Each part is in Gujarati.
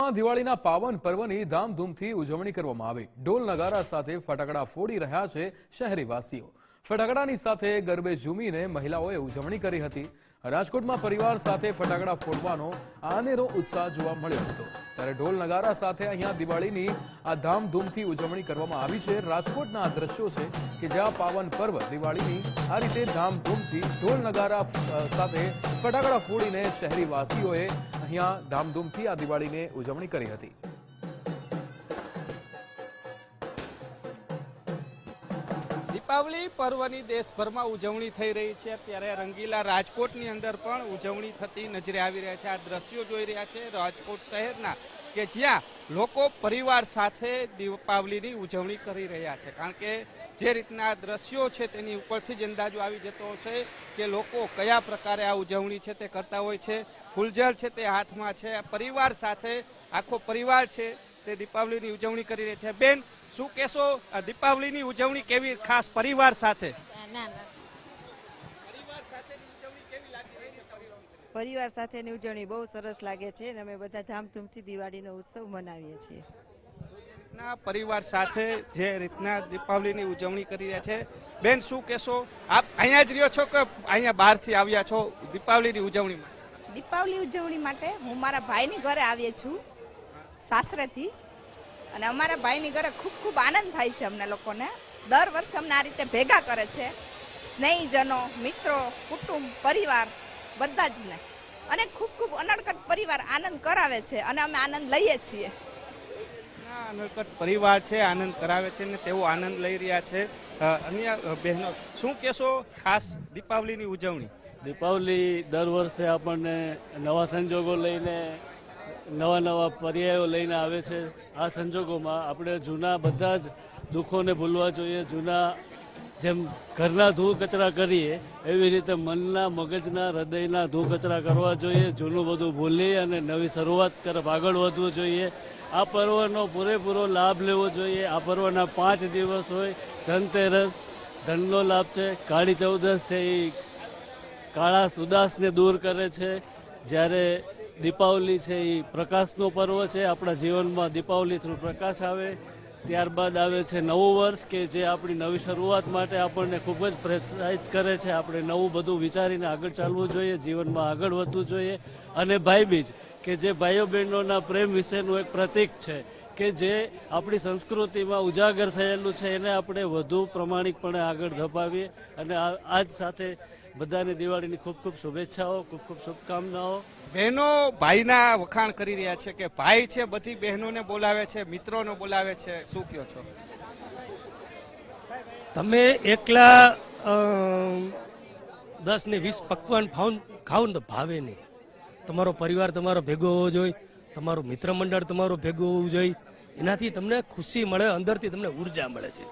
દિવાળીના પાવન પર્વની ધામધૂમથી ઉજવણી કરવામાં આવી. ઢોલ નગારા સાથે ફટાકડા ફોડી રહ્યા છે શહેરીવાસીઓ. ફટાકડાની સાથે ગરબે ઝૂમીને મહિલાઓએ ઉજવણી કરી હતી. રાજકોટમાં પરિવાર સાથે ફટાકડા ફોડવાનો આનેરો ઉત્સાહ જોવા મળ્યો હતો. ત્યારે ઢોલ નગારા સાથે અહીંયા દિવાળીની આ ધામધૂમથી ઉજવણી કરવામાં આવી છે. રાજકોટના આ દ્રશ્યો છે કે જ્યાં પાવન પર્વ દિવાળીની આ રીતે ધામધૂમથી ઢોલ નગારા સાથે ફટાકડા ફોડીને શહેરીવાસીઓએ અહીંયા ધામધૂમથી આ દિવાળીને ઉજવણી કરી હતી. દીપાવલી પર્વની દેશભરમાં ઉજવણી થઈ રહી છે. ત્યારે રંગીલા રાજકોટની અંદર પણ ઉજવણી થતી નજરે આવી રહ્યા છે. આ દ્રશ્યો જોઈ રહ્યા છે રાજકોટ શહેરના કે જ્યાં લોકો પરિવાર સાથે દીપાવલીની ઉજવણી કરી રહ્યા છે. કારણ કે જે રીતના આ દ્રશ્યો છે તેની ઉપરથી જ અંદાજો આવી જતો હશે કે લોકો કયા પ્રકારે આ ઉજવણી છે તે કરતા હોય છે. ફૂલઝર છે તે હાથમાં છે. પરિવાર સાથે, આખો પરિવાર છે તે દીપાવલીની ઉજવણી કરી રહી છે. બેન શું કહેશો? આ દીપાવલીની ઉજવણી કેવી ખાસ પરિવાર સાથે? ના ના. પરિવાર સાથેની ઉજવણી બહુ સરસ લાગે છે અને અમે બધા ધામધૂમથી દિવાળીનો ઉત્સવ મનાવીએ છીએ. ના પરિવાર સાથે જે રીતના દીપાવલીની ઉજવણી કરી રહ્યા છે. બેન શું કહેશો? આપ અહીંયા જ રહ્યો છો કે અહીંયા બહારથી આવ્યા છો દીપાવલીની ઉજવણીમાં? દીપાવલી ઉજવણી માટે હું મારા ભાઈની ઘરે આવીએ છું સાસરેથી. અને અમારા ભાઈની ઘરે ખૂબ ખૂબ આનંદ થાય છે અમને લોકોને. દર વર્ષે અમને આ રીતે ભેગા કરે છે. સ્નેહીજનો મિત્રો કુટુંબ પરિવાર બધા જ ને. અને ખૂબ ખૂબ અનડકટ પરિવાર આનંદ કરાવે છે અને અમે આનંદ લઈએ છીએ. ના અનલકટ પરિવાર છે આનંદ કરાવે છે ને તેઓ આનંદ લઈ રહ્યા છે. અન્ય બહેનો શું કહેશો ખાસ દીપાવલીની ઉજવણી? દીપાવલી દર વર્ષે આપણને નવા સંજોગો લઈને નવા નવા પર્યાયો લઈને આવે છે. આ સંજોગોમાં આપણે જૂના બધા જ દુઃખોને ભૂલવા જોઈએ. જૂના જેમ ઘરના ધૂ કચરા કરીએ, એવી રીતે મનના, મગજના, હૃદયના ધૂળ કચરા કરવા જોઈએ. જૂનું બધું ભૂલી અને નવી શરૂઆત તરફ આગળ વધવું જોઈએ. આ પર્વનો પૂરેપૂરો લાભ લેવો જોઈએ. આ પર્વના પાંચ દિવસ હોય. ધનતેરસ, ધનનો લાભ છે. કાળી ચૌદસ છે. એ કાળા સુદાસને દૂર કરે છે. જ્યારે દીપાવલી છે એ પ્રકાશનો પર્વ છે. આપણા જીવનમાં દીપાવલી થ્રુ પ્રકાશ આવે, ત્યારબાદ આવે છે નવું વર્ષ કે જે આપણી નવી શરૂઆત માટે આપણને ખૂબ જ પ્રોત્સાહિત કરે છે. આપણે નવું બધું વિચારીને આગળ ચાલવું જોઈએ, જીવનમાં આગળ વધવું જોઈએ. અને ભાઈબીજ કે જે ભાઈઓ બહેનોના પ્રેમ વિશેનું એક પ્રતીક છે કે જે આપણી સંસ્કૃતિમાં ઉજાગર થયેલું છે એને આપણે વધુ પ્રમાણિકપણે આગળ ધપાવીએ. અને આ આજ સાથે બધાને દિવાળીની ખૂબ ખૂબ શુભેચ્છાઓ ખૂબ ખૂબ શુભકામનાઓ. બહેનો ભાઈના વખાણ કરી રહ્યા છે કે ભાઈ છે બધી બહેનોને બોલાવે છે મિત્રોને બોલાવે છે. શું કહો છો? તમે એકલા દસ ને વીસ પકવાન ખાવ ખાવ ને તો ભાવે નહીં. તમારો પરિવાર તમારો ભેગો હોવો જોઈએ. તમારું મિત્ર મંડળ તમારું ભેગું હોવું જોઈએ. એનાથી તમને ખુશી મળે, અંદરથી તમને ઊર્જા મળે છે.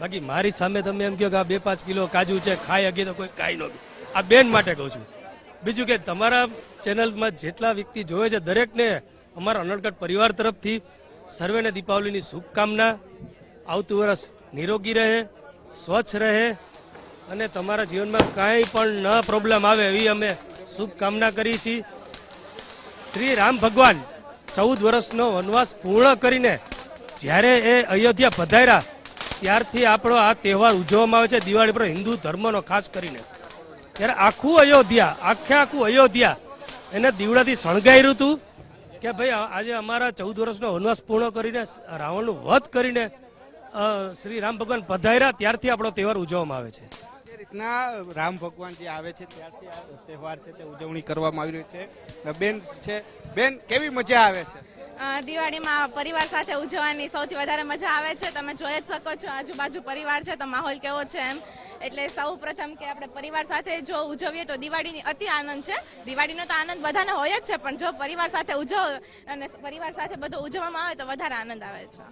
બાકી મારી સામે તમે એમ કહો કે આ બે પાંચ કિલો કાજુ છે ખાઈ હકી તો કોઈ કાંઈ ન આ બેન માટે કહું છું. બીજું કે તમારા ચેનલમાં જેટલા વ્યક્તિ જોવે છે દરેકને, અમારા અનડકટ પરિવાર તરફથી સર્વેને દીપાવલીની શુભકામના. આવતું વર્ષ નિરોગી રહે, સ્વચ્છ રહે અને તમારા જીવનમાં કાંઈ પણ ન પ્રોબ્લેમ આવે એવી અમે શુભકામના કરી છીએ. શ્રી રામ ભગવાન ચૌદ વર્ષનો વનવાસ પૂર્ણ કરીને જ્યારે એ અયોધ્યા પધાર્યા, ત્યારથી આપણો આ તહેવાર ઉજવવામાં આવે છે. દિવાળી પર હિન્દુ ધર્મનો ખાસ કરીને. ત્યારે આખું અયોધ્યા, આખે આખું અયોધ્યા એને દીવડાથી શણગાર્યું હતું કે ભાઈ આજે અમારા ચૌદ વર્ષનો વનવાસ પૂર્ણ કરીને, રાવણનું વધ કરીને શ્રી રામ ભગવાન પધાર્યા. ત્યારથી આપણો તહેવાર ઉજવવામાં આવે છે. રીતના રામ ભગવાન જે આવે છે ત્યારથી આ તહેવાર છે તે ઉજવણી કરવામાં આવી રહી છે. બેન છે બેન કેવી મજા આવે છે? દિવાળીમાં પરિવાર સાથે ઉજવવાની સૌથી વધારે મજા આવે છે. તમે જોઈ જ શકો છો આજુબાજુ પરિવાર છે તો માહોલ કેવો છે એમ. એટલે સૌ પ્રથમ કે આપણે પરિવાર સાથે જો ઉજવીએ તો દિવાળીની અતિ આનંદ છે. દિવાળીનો તો આનંદ બધાને હોય જ છે પણ જો પરિવાર સાથે ઉજવો અને પરિવાર સાથે બધું ઉજવવામાં આવે તો વધારે આનંદ આવે છે.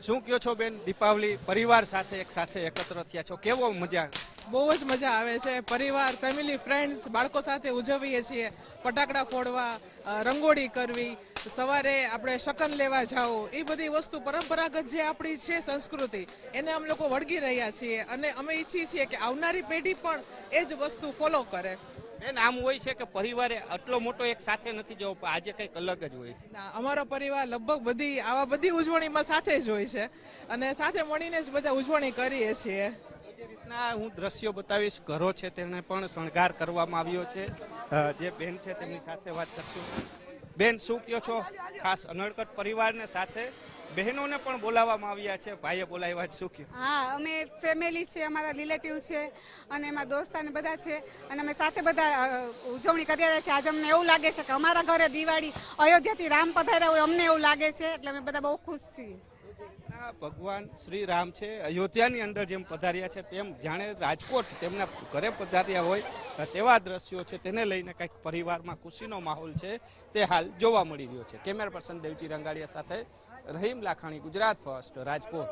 શું કયો છો બેન? દીપાવલી પરિવાર સાથે એક સાથે એકત્ર થયા છો. કેવો મજા બહુ જ મજા આવે છે. પરિવાર ફેમિલી ફ્રેન્ડ્સ બાળકો સાથે ઉજવીએ છીએ. ફટાકડા ફોડવા રંગોળી કરવી સવારે આપણે શકન લેવા જાઓ એ બધી વસ્તુ પરંપરાગત જે આપણી છે સંસ્કૃતિ એને અમે લોકો વળગી રહ્યા છીએ અને અમે ઈચ્છીએ છીએ કે આવનારી પેઢી પણ એ જ વસ્તુ ફોલો કરે. બેન આમ હોય છે કે પરિવારે આટલો મોટો એક સાથે નથી જવો પણ આજે કંઈક અલગ જ હોય છે. અમારો પરિવાર લગભગ બધી આવા બધી ઉજવણીમાં સાથે જ હોય છે અને સાથે મળીને જ બધા ઉજવણી કરીએ છીએ. રીતના હું દ્રશ્યો બતાવીશ. ઘરો છે તેને પણ શણગાર કરવામાં આવ્યો છે. જે બેન છે તેમની સાથે વાત કરશું. બેન, શું કહો છો? ખાસ અનડકટ પરિવારને સાથે બહેનોને પણ બોલાવવામાં આવ્યા છે. ભાઈએ બોલાવ્યા છે. શું કહો હા, અમે ફેમિલી છે, અમારા રિલેટિવ છે અને એમાં દોસ્તાને બધા છે અને અમે સાથે બધા ઉજવણી કરી રહ્યા છીએ. આજે અમને એવું લાગે છે કે અમારા ઘરે દિવાળી, અયોધ્યાથી રામ પધાર્યા હોય, અમને એવું લાગે છે. એટલે અમે બધા બહુ ખુશ છીએ. આ ભગવાન શ્રી રામ છે, અયોધ્યાની અંદર જેમ પધાર્યા છે, તેમ જાણે રાજકોટ તેમના ઘરે પધાર્યા હોય તેવા દ્રશ્યો છે, તેને લઈને કંઈક પરિવારમાં ખુશીનો માહોલ છે, તે હાલ જોવા મળી રહ્યો છે. કેમેરા પર્સન દેવજી રંગાડિયા સાથે રહીમ લાખાણી, ગુજરાત ફર્સ્ટ, રાજકોટ.